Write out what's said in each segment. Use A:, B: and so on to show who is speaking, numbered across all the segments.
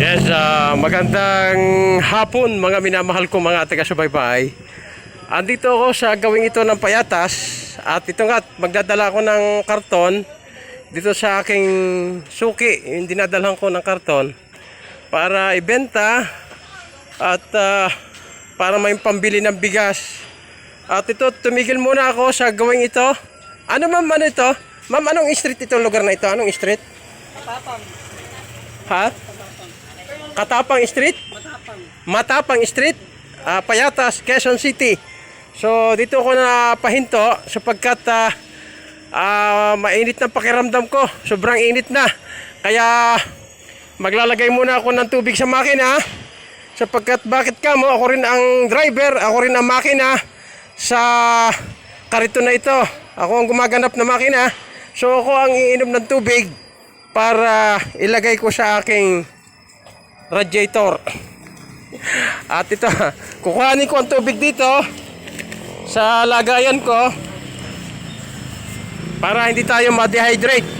A: Yes, ah, magandang hapon mga minamahal ko mga taga-subaybay. Andito ako sa gawing ito ng payatas at ito nga magdadala ako ng karton dito sa aking suki, yung dinadalhan ko ng karton para ibenta at ah, para may pambili ng bigas. At ito, tumigil muna ako sa gawing ito. Ano ma'am, ano ito? Ma'am, anong street itong lugar na ito? Anong street? Ha? Katapang Street? Matapang. Street? Ah, Payatas, Quezon City. So, dito ako na pahinto sapagkat ah, ah, mainit ng pakiramdam ko. Sobrang init na. Kaya maglalagay muna ako ng tubig sa makina sapagkat bakit ka mo? Ako rin ang driver, ako rin ang makina sa karito na ito. Ako ang gumaganap na makina. So, ako ang iinom ng tubig para ilagay ko sa aking radiator. At ito, kukuhanin ko ang tubig dito sa lagayan ko para hindi tayo ma-dehydrate.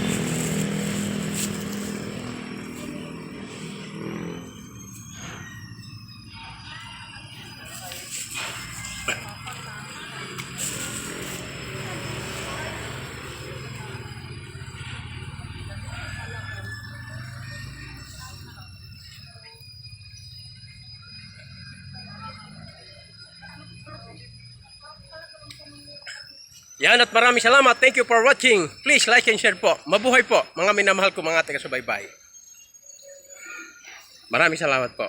A: Yan at maraming salamat. Thank you for watching. Please like and share po. Mabuhay po mga minamahal ko mga taga-subaybay. Maraming salamat po.